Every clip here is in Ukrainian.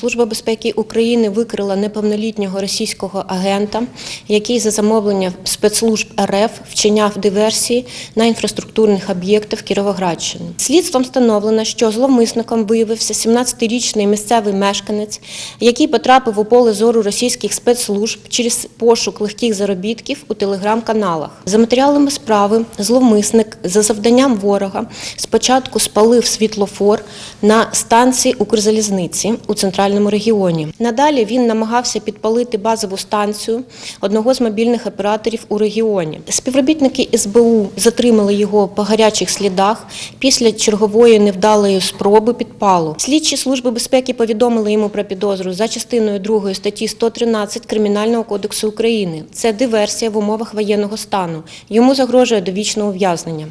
Служба безпеки України викрила неповнолітнього російського агента, який за замовлення спецслужб РФ вчиняв диверсії на інфраструктурних об'єктах Кіровоградщини. Слідством встановлено, що зловмисником виявився 17-річний місцевий мешканець, який потрапив у поле зору російських спецслужб через пошук легких заробітків у телеграм-каналах. За матеріалами справи, зловмисник за завданням ворога спочатку спалив світлофор на станції Укрзалізниці у центральному регіоні. Надалі він намагався підпалити базову станцію одного з мобільних операторів у регіоні. Співробітники СБУ затримали його по гарячих слідах після чергової невдалої спроби підпалу. Слідчі служби безпеки повідомили йому про підозру за частиною 2 статті 113 Кримінального кодексу України. Це диверсія в умовах воєнного стану. Йому загрожує довічне ув'язнення.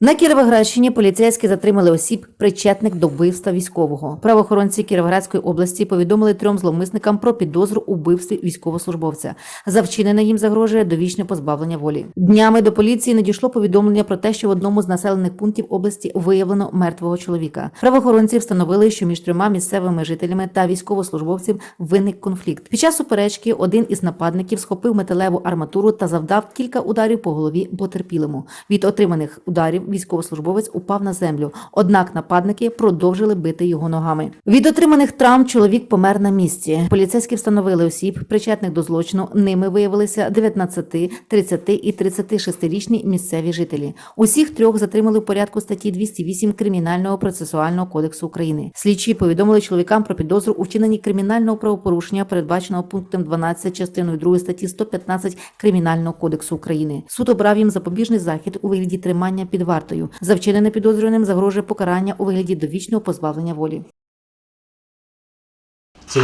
На Кіровоградщині поліцейські затримали осіб, причетних до вбивства військового. Правоохоронці Кіровоградської області повідомили трьом зловмисникам про підозру у вбивстві військовослужбовця. За вчинене їм загрожує довічне позбавлення волі. Днями до поліції надійшло повідомлення про те, що в одному з населених пунктів області виявлено мертвого чоловіка. Правоохоронці встановили, що між трьома місцевими жителями та військовослужбовцем виник конфлікт. Під час суперечки один із нападників схопив металеву арматуру та завдав кілька ударів по голові потерпілому. Від отриманих ударів військовослужбовець упав на землю. Однак нападники продовжили бити його ногами. Від отриманих травм чоловік помер на місці. Поліцейські встановили осіб, причетних до злочину. Ними виявилися 19, 30 і 36-річні місцеві жителі. Усіх трьох затримали в порядку статті 208 Кримінального процесуального кодексу України. Слідчі повідомили чоловікам про підозру у вчиненні кримінального правопорушення, передбаченого пунктом 12 частиною 2 статті 115 Кримінального кодексу України. Суд обрав їм запобіжний захід у вигляді тримання під. За вчинене підозрюваним загрожує покарання у вигляді довічного позбавлення волі. Це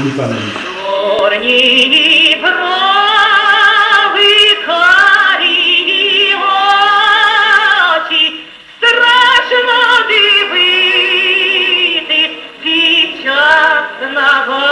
нага.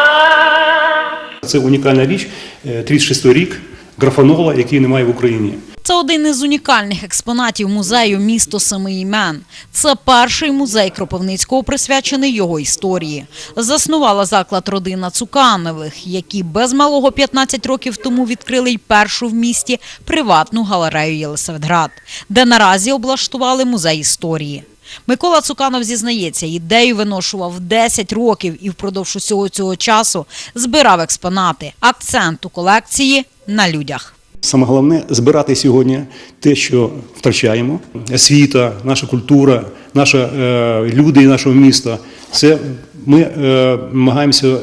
Це унікальна річ. Е, 36 рік графанола, який немає в Україні. Це один із унікальних експонатів музею місто семи імен. Це перший музей Кропивницького, присвячений його історії. Заснувала заклад родина Цуканових, які без малого 15 років тому відкрили й першу в місті приватну галерею Єлисаветград, де наразі облаштували музей історії. Микола Цуканов зізнається, ідею виношував 10 років і впродовж усього цього часу збирав експонати. Акцент у колекції на людях. Саме головне збирати сьогодні те, що втрачаємо. Освіта, наша культура, наші е, люди нашого міста. Це ми е, намагаємося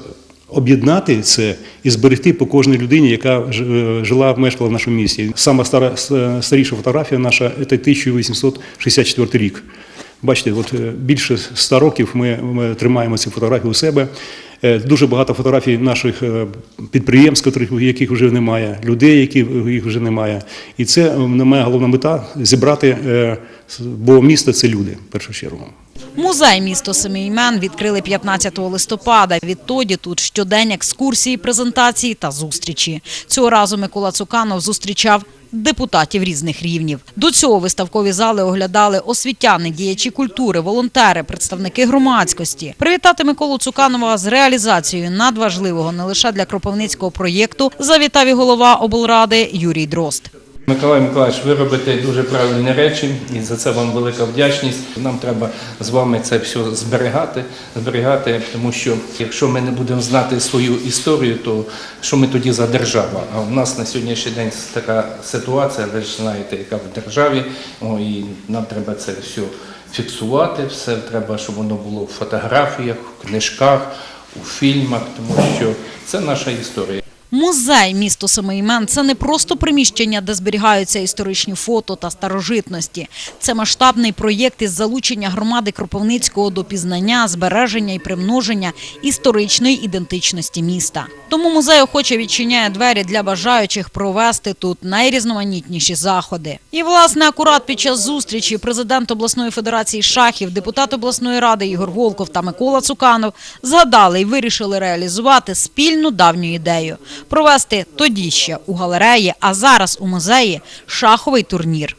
об'єднати це і зберегти по кожній людині, яка е, жила, мешкала в нашому місті. Сама стара, старіша фотографія наша це 1864 рік. Бачите, от більше 100 років ми, ми тримаємо ці фотографії у себе. Е, Дуже багато фотографій наших е, підприємств, яких вже немає, людей, яких вже немає. І це моя головна мета зібрати, е, бо місто це люди в першу чергу. Музей місто семи імен відкрили 15 листопада. Відтоді тут щодень екскурсії, презентації та зустрічі. Цього разу Микола Цуканов зустрічав депутатів різних рівнів. До цього виставкові зали оглядали освітяни, діячі культури, волонтери, представники громадськості. Привітати Миколу Цуканова з реалізацією надважливого не лише для кропивницького проєкту завітав і голова облради Юрій Дрозд. Миколай Миколаївич, ви робите дуже правильні речі, і за це вам велика вдячність. Нам треба з вами це все зберігати, зберігати, тому що якщо ми не будемо знати свою історію, то що ми тоді за держава? А у нас на сьогоднішній день така ситуація, ви ж знаєте, яка в державі, О, і нам треба це все фіксувати, все треба, щоб воно було в фотографіях, в книжках, у фільмах, тому що це наша історія. Музей місто семи – це не просто приміщення, де зберігаються історичні фото та старожитності. Це масштабний проєкт із залучення громади Кропивницького до пізнання, збереження і примноження історичної ідентичності міста. Тому музей охоче відчиняє двері для бажаючих провести тут найрізноманітніші заходи. І власне акурат під час зустрічі президент обласної федерації шахів, депутат обласної ради Ігор Волков та Микола Цуканов згадали і вирішили реалізувати спільну давню ідею провести тоді ще у галереї, а зараз у музеї шаховий турнір.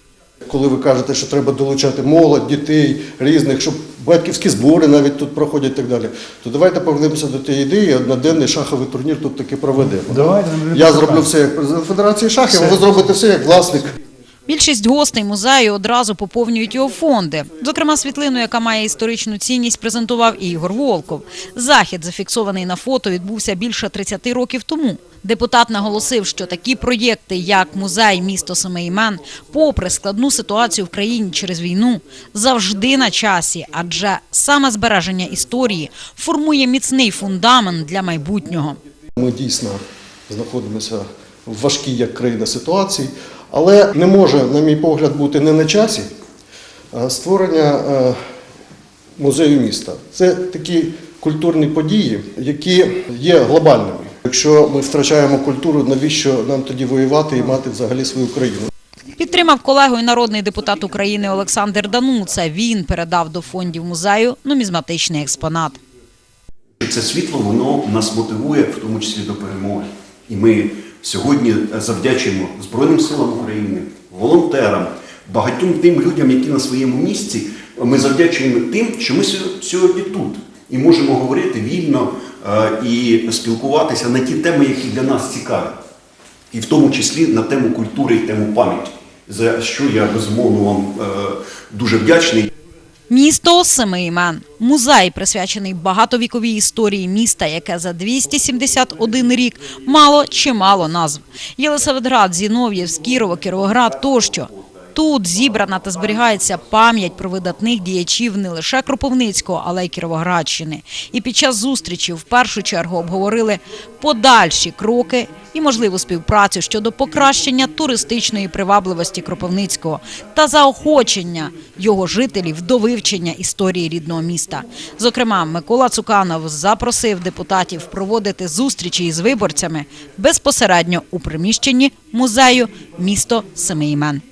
Коли ви кажете, що треба долучати молодь, дітей різних, щоб батьківські збори навіть тут проходять і так далі, то давайте повернемося до тієї ідеї, одноденний шаховий турнір тут таки проведемо. Давайте, Я зроблю все як президент Федерації шахів, а ви зробите все як власник. Більшість гостей музею одразу поповнюють його фонди. Зокрема, світлину, яка має історичну цінність, презентував і Ігор Волков. Захід, зафіксований на фото, відбувся більше 30 років тому. Депутат наголосив, що такі проєкти, як музей місто семи імен, попри складну ситуацію в країні через війну, завжди на часі, адже саме збереження історії формує міцний фундамент для майбутнього. Ми дійсно знаходимося в важкій як країна ситуації, але не може, на мій погляд, бути не на часі створення е, музею міста. Це такі культурні події, які є глобальними. Якщо ми втрачаємо культуру, навіщо нам тоді воювати і мати взагалі свою країну? Підтримав колегу і народний депутат України Олександр Дану. Це він передав до фондів музею нумізматичний експонат. Це світло воно нас мотивує, в тому числі до перемоги. І ми сьогодні завдячуємо Збройним силам України, волонтерам, багатьом тим людям, які на своєму місці. Ми завдячуємо тим, що ми сьо- сьогодні тут і можемо говорити вільно е, і спілкуватися на ті теми, які для нас цікаві, і в тому числі на тему культури і тему пам'яті, за що я безумовно вам е, дуже вдячний. Місто семи імен. Музей, присвячений багатовіковій історії міста, яке за 271 рік мало чимало назв. Єлисаветград, Зінов'єв, Кірова, Кіровоград тощо. Тут зібрана та зберігається пам'ять про видатних діячів не лише Кропивницького, але й Кіровоградщини. І під час зустрічі в першу чергу обговорили подальші кроки і можливу співпрацю щодо покращення туристичної привабливості Кропивницького та заохочення його жителів до вивчення історії рідного міста. Зокрема, Микола Цуканов запросив депутатів проводити зустрічі із виборцями безпосередньо у приміщенні музею місто семи імен.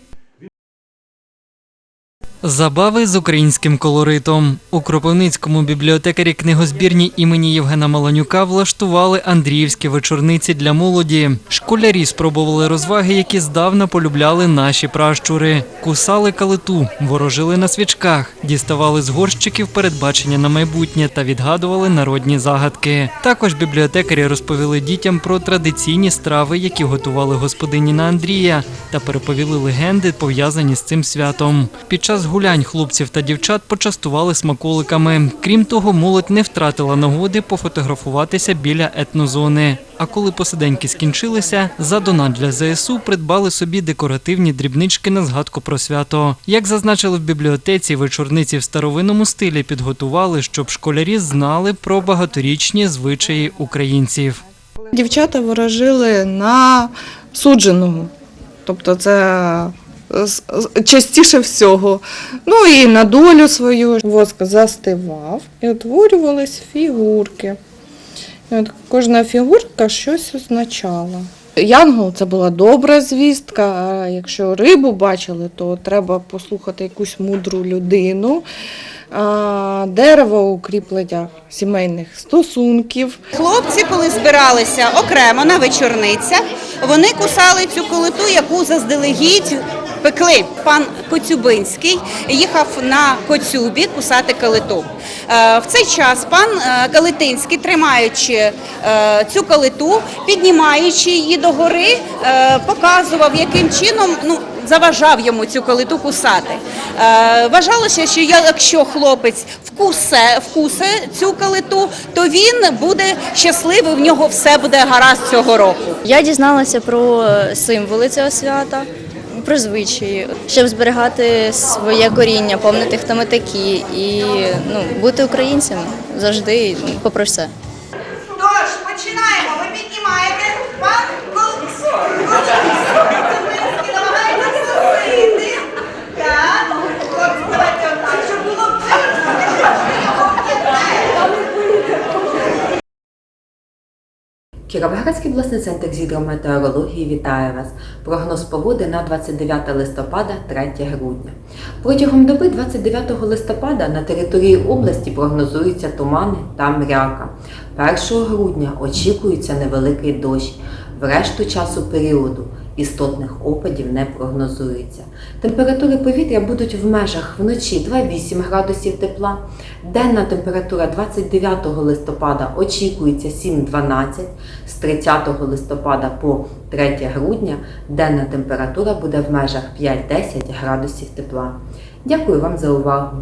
Забави з українським колоритом у Кропивницькому бібліотекарі книгозбірні імені Євгена Маланюка влаштували Андріївські вечорниці для молоді. Школярі спробували розваги, які здавна полюбляли наші пращури. Кусали калиту, ворожили на свічках, діставали з горщиків передбачення на майбутнє та відгадували народні загадки. Також бібліотекарі розповіли дітям про традиційні страви, які готували господині на Андрія, та переповіли легенди, пов'язані з цим святом. Під час гулянь хлопців та дівчат почастували смаколиками. Крім того, молодь не втратила нагоди пофотографуватися біля етнозони. А коли посиденьки скінчилися, за донат для ЗСУ придбали собі декоративні дрібнички на згадку про свято. Як зазначили в бібліотеці, вечорниці в старовинному стилі підготували, щоб школярі знали про багаторічні звичаї українців. Дівчата ворожили на судженого. Тобто це частіше всього. Ну і на долю свою воск застивав і утворювались фігурки. І от кожна фігурка щось означала. Янгол це була добра звістка. А якщо рибу бачили, то треба послухати якусь мудру людину. А, дерево укріплення сімейних стосунків. Хлопці, коли збиралися окремо на вечорницях, вони кусали цю колиту, яку заздалегідь пекли. Пан Коцюбинський їхав на коцюбі кусати калиту. Е, В цей час пан е, Калитинський, тримаючи е, цю калиту, піднімаючи її догори, показував, яким чином ну, заважав йому цю калиту кусати. Е, Вважалося, що я- якщо хлопець вкусе, вкусе цю калиту, то він буде щасливий, в нього все буде гаразд цього року. Я дізналася про е, символи цього свята, про звичаї, щоб зберігати своє коріння, помнити, хто ми такі, і ну, бути українцями завжди, попри все. Тож, починаємо. Ви піднімаєте пан Коцюбинський намагається сусити. Так, хлопці, давайте отак, щоб було видно, що його п'ятне. Кіровоградський обласний центр гідрометеорології вітає вас. Прогноз погоди на 29 листопада 3 грудня. Протягом доби 29 листопада на території області прогнозуються тумани та мряка. 1 грудня очікується невеликий дощ. В решту часу періоду Істотних опадів не прогнозується. Температури повітря будуть в межах вночі 2,8 градусів тепла. Денна температура 29 листопада очікується 7-12. З 30 листопада по 3 грудня денна температура буде в межах 5-10 градусів тепла. Дякую вам за увагу!